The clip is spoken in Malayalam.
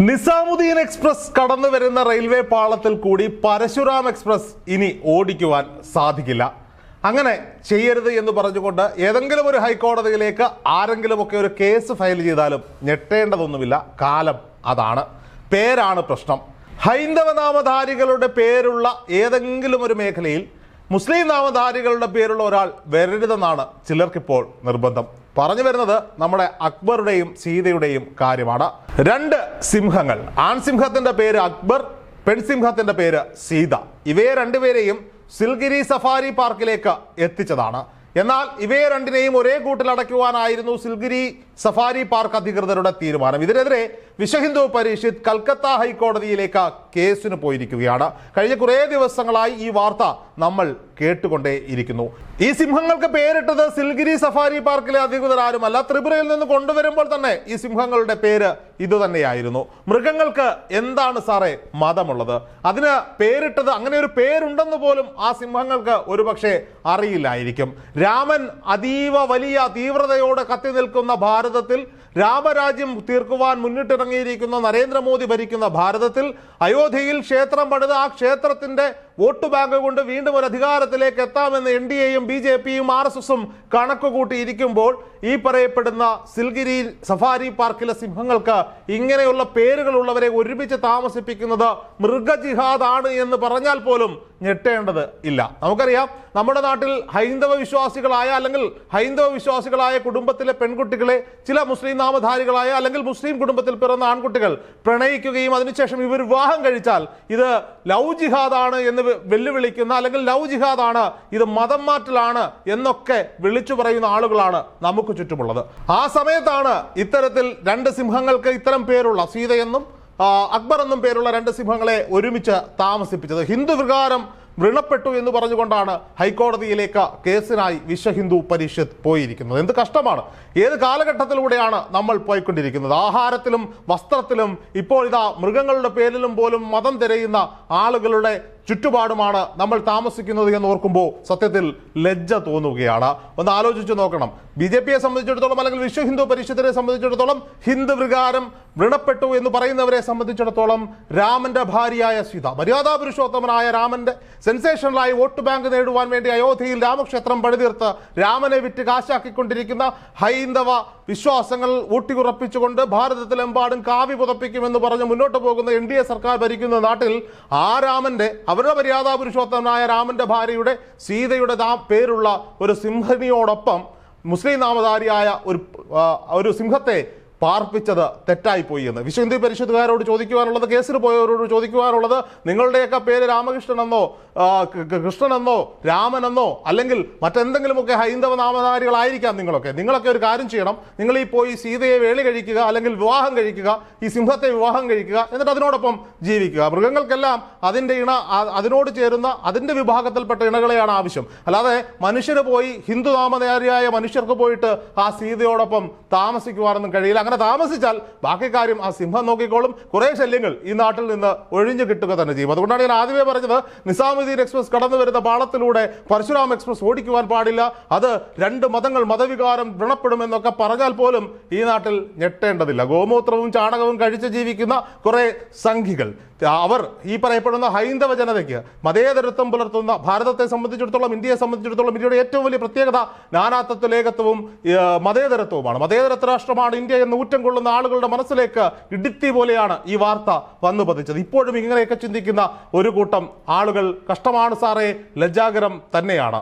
നിസാമുദ്ദീൻ എക്സ്പ്രസ് കടന്നു വരുന്ന റെയിൽവേ പാളത്തിൽ കൂടി പരശുറാം എക്സ്പ്രസ് ഇനി ഓടിക്കുവാൻ സാധിക്കില്ല. അങ്ങനെ ചെയ്യരുത് എന്ന് പറഞ്ഞുകൊണ്ട് ഏതെങ്കിലും ഒരു ഹൈക്കോടതിയിലേക്ക് ആരെങ്കിലുമൊക്കെ ഒരു കേസ് ഫയൽ ചെയ്താലും ഞെട്ടേണ്ടതൊന്നുമില്ല. കാലം അതാണ്. പേരാണ് പ്രശ്നം. ഹൈന്ദവ നാമധാരികളുടെ പേരുള്ള ഏതെങ്കിലും ഒരു മേഖലയിൽ മുസ്ലിം നാമധാരികളുടെ പേരുള്ള ഒരാൾ വരരുതെന്നാണ് ചിലർക്കിപ്പോൾ നിർബന്ധം. പറഞ്ഞു വരുന്നത് നമ്മുടെ അക്ബറുടെയും സീതയുടെയും കാര്യമാണ്. രണ്ട് സിംഹങ്ങൾ. ആൺസിംഹത്തിന്റെ പേര് അക്ബർ പെൺസിംഹത്തിന്റെ പേര് സീത. ഇവയെ രണ്ടുപേരെയും സിൽഗിരി സഫാരി പാർക്കിലേക്ക് എത്തിച്ചതാണ്. എന്നാൽ ഇവയെ രണ്ടിനെയും ഒരേ കൂട്ടിൽ അടയ്ക്കുവാനായിരുന്നു സിൽഗിരി സഫാരി പാർക്ക് അധികൃതരുടെ തീരുമാനം. ഇതിനെതിരെ വിശ്വഹിന്ദു പരിഷത്ത് കൽക്കത്ത ഹൈക്കോടതിയിലേക്ക് കേസിന് പോയിരിക്കുകയാണ്. കഴിഞ്ഞ കുറേ ദിവസങ്ങളായി ഈ വാർത്ത നമ്മൾ കേട്ടുകൊണ്ടേ ഇരിക്കുന്നു. ഈ സിംഹങ്ങൾക്ക് പേരിട്ടത് സിൽഗിരി സഫാരി പാർക്കിലെ അധികൃതർ ആരുമല്ല ത്രിപുരയിൽ നിന്ന് കൊണ്ടുവരുമ്പോൾ തന്നെ ഈ സിംഹങ്ങളുടെ പേര് ഇതുതന്നെയായിരുന്നു മൃഗങ്ങൾക്ക് എന്താണ് സാറേ മതമുള്ളത്? അതിന് പേരിട്ടത് അങ്ങനെ ഒരു പേരുണ്ടെന്ന് പോലും ആ സിംഹങ്ങൾക്ക് ഒരുപക്ഷെ അറിയില്ലായിരിക്കും. രാമൻ അതീവ വലിയ തീവ്രതയോടെ കത്തി നിൽക്കുന്ന ഭാരതത്തിൽ രാമരാജ്യം തീർക്കുവാൻ മുന്നിട്ടിറങ്ങിയിരിക്കുന്ന നരേന്ദ്രമോദി ഭരിക്കുന്ന ഭാരതത്തിൽ അയോധ്യയിൽ ക്ഷേത്രം പണിത് ആ ക്ഷേത്രത്തിന്റെ വോട്ട് ബാങ്ക് കൊണ്ട് വീണ്ടും ഒരു അധികാരത്തിലേക്ക് എത്താമെന്ന് എൻ ഡി എയും ബി ജെ പിയും ആർ എസ് എസും കണക്ക് കൂട്ടിയിരിക്കുമ്പോൾ ഈ പറയപ്പെടുന്ന സിൽഗിരി സഫാരി പാർക്കിലെ സിംഹങ്ങൾക്ക് ഇങ്ങനെയുള്ള പേരുകളുള്ളവരെ ഒരുമിച്ച് താമസിപ്പിക്കുന്നത് മൃഗജിഹാദാണ് എന്ന് പറഞ്ഞാൽ പോലും ഞെട്ടേണ്ടത് ഇല്ല. നമുക്കറിയാം നമ്മുടെ നാട്ടിൽ ഹൈന്ദവ വിശ്വാസികളായ അല്ലെങ്കിൽ ഹൈന്ദവ വിശ്വാസികളായ കുടുംബത്തിലെ പെൺകുട്ടികളെ ചില മുസ്ലിം നാമധാരികളായ അല്ലെങ്കിൽ മുസ്ലിം കുടുംബത്തിൽ പിറന്ന ആൺകുട്ടികൾ പ്രണയിക്കുകയും അതിനുശേഷം ഇവർ വിവാഹം കഴിച്ചാൽ ഇത് ലവ് ജിഹാദാണ് എന്ന് വെ- വെല്ലുവിളിക്കുന്ന അല്ലെങ്കിൽ ലവ് ജിഹാദാണ്. ഇത് മതം മാറ്റലാണ് എന്നൊക്കെ വിളിച്ചു പറയുന്ന ആളുകളാണ് നമുക്ക് ചുറ്റുമുള്ളത്. ആ സമയത്താണ് ഇത്തരത്തിൽ രണ്ട് സിംഹങ്ങൾക്ക് ഇത്തരം പേരുള്ള സീതയെന്നും അക്ബർ എന്നും പേരുള്ള രണ്ട് സിംഹങ്ങളെ ഒരുമിച്ച് താമസിപ്പിച്ചത്. ഹിന്ദു വികാരം വൃണപ്പെട്ടു എന്ന് പറഞ്ഞുകൊണ്ടാണ് ഹൈക്കോടതിയിലേക്ക് കേസിനായി വിശ്വ ഹിന്ദു പരിഷത്ത് പോയിരിക്കുന്നത്. എന്ത് കഷ്ടമാണ്. ഏത് കാലഘട്ടത്തിലൂടെയാണ് നമ്മൾ പോയിക്കൊണ്ടിരിക്കുന്നത്? ആഹാരത്തിലും വസ്ത്രത്തിലും ഇപ്പോൾ ഇതാ മൃഗങ്ങളുടെ പേരിലും പോലും മതം തിരയുന്ന ആളുകളുടെ ചുറ്റുപാടുമാണ് നമ്മൾ താമസിക്കുന്നത് എന്ന് ഓർക്കുമ്പോൾ സത്യത്തിൽ ലജ്ജ തോന്നുകയാണ്. ഒന്ന് ആലോചിച്ച് നോക്കണം. ബി ജെ പിയെ സംബന്ധിച്ചിടത്തോളം അല്ലെങ്കിൽ വിശ്വ ഹിന്ദു പരിഷത്തിനെ സംബന്ധിച്ചിടത്തോളം ഹിന്ദു വികാരം വൃണപ്പെട്ടു എന്ന് പറയുന്നവരെ സംബന്ധിച്ചിടത്തോളം രാമന്റെ ഭാര്യയായ സീത മര്യാദാ പുരുഷോത്തമനായ രാമന്റെ സെൻസേഷണലായി വോട്ട് ബാങ്ക് നേടുവാൻ വേണ്ടി അയോധ്യയിൽ രാമക്ഷേത്രം പണിതീർത്ത് രാമനെ വിറ്റ് കാശാക്കിക്കൊണ്ടിരിക്കുന്ന ഹൈന്ദവ വിശ്വാസങ്ങൾ ഊട്ടിയുറപ്പിച്ചുകൊണ്ട് ഭാരതത്തിലെമ്പാടും കാവി പുതപ്പിക്കുമെന്ന് പറഞ്ഞ് മുന്നോട്ട് പോകുന്ന എൻ ഡി എ സർക്കാർ ഭരിക്കുന്ന നാട്ടിൽ ആ രാമന്റെ അവരുടെ മര്യാദാ പുരുഷോത്തമനായ രാമന്റെ ഭാര്യയുടെ സീതയുടെ പേരുള്ള ഒരു സിംഹനിയോടൊപ്പം മുസ്ലിം നാമധാരിയായ ഒരു ഒരു സിംഹത്തെ പാർപ്പിച്ചത് തെറ്റായിപ്പോയി എന്ന്. വിശ്വ ഹിന്ദു പരിഷത്തുകാരോട് ചോദിക്കുവാനുള്ളത് കേസിൽ പോയവരോട് ചോദിക്കുവാനുള്ളത് നിങ്ങളുടെയൊക്കെ പേര് രാമകൃഷ്ണനെന്നോ കൃഷ്ണനെന്നോ രാമനെന്നോ അല്ലെങ്കിൽ മറ്റെന്തെങ്കിലുമൊക്കെ ഹൈന്ദവ നാമധാരികളായിരിക്കാം നിങ്ങളൊക്കെ. നിങ്ങളൊക്കെ ഒരു കാര്യം ചെയ്യണം. നിങ്ങൾ ഈ പോയി സീതയെ വേളി കഴിക്കുക അല്ലെങ്കിൽ വിവാഹം കഴിക്കുക ഈ സിംഹത്തെ വിവാഹം കഴിക്കുക എന്നിട്ട് അതിനോടൊപ്പം ജീവിക്കുക. മൃഗങ്ങൾക്കെല്ലാം അതിന്റെ ഇണ അതിനോട് ചേരുന്ന അതിന്റെ വിഭാഗത്തിൽപ്പെട്ട ഇണകളെയാണ് ആവശ്യം. അല്ലാതെ മനുഷ്യന് പോയി ഹിന്ദു നാമധാരിയായ മനുഷ്യർക്ക് പോയിട്ട് ആ സീതയോടൊപ്പം താമസിക്കുവാനൊന്നും കഴിയില്ല. അങ്ങനെ താമസിച്ചാൽ ബാക്കി കാര്യം ആ സിംഹം നോക്കിക്കോളും. കുറേ ശല്യങ്ങൾ ഈ നാട്ടിൽ നിന്ന് ഒഴിഞ്ഞു കിട്ടുക തന്നെ ചെയ്യും. അതുകൊണ്ടാണ് ഞാൻ ആദ്യമേ പറഞ്ഞത് നിസാമുദ്ദീൻ എക്സ്പ്രസ് കടന്നു വരുന്ന പാളത്തിലൂടെ പരശുരാം എക്സ്പ്രസ് ഓടിക്കുവാൻ പാടില്ല. അത് രണ്ട് മതങ്ങൾ മതവികാരം വ്രണപ്പെടുമെന്നൊക്കെ പറഞ്ഞാൽ പോലും ഈ നാട്ടിൽ ഞെട്ടേണ്ടതില്ല. ഗോമൂത്രവും ചാണകവും കഴിച്ച് ജീവിക്കുന്ന കുറേ സംഘികൾ. അവർ ഈ പറയപ്പെടുന്ന ഹൈന്ദവ ജനതയ്ക്ക് മതേതരത്വം പുലർത്തുന്ന ഭാരതത്തെ സംബന്ധിച്ചിടത്തോളം ഇന്ത്യയെ സംബന്ധിച്ചിടത്തോളം ഇന്ത്യയുടെ ഏറ്റവും വലിയ പ്രത്യേകത നാനാത്വത്വ ലേഖത്വവും മതേതരത്വവുമാണ്. മതേതരത്വ രാഷ്ട്രമാണ് ഇന്ത്യ എന്ന് ഊറ്റം കൊള്ളുന്ന ആളുകളുടെ മനസ്സിലേക്ക് ഇടുത്തി പോലെയാണ് ഈ വാർത്ത വന്നു പതിച്ചത്. ഇപ്പോഴും ഇങ്ങനെയൊക്കെ ചിന്തിക്കുന്ന ഒരു കൂട്ടം ആളുകൾ കഷ്ടമാണ് സാറേ ലജ്ജാകരം തന്നെയാണ്.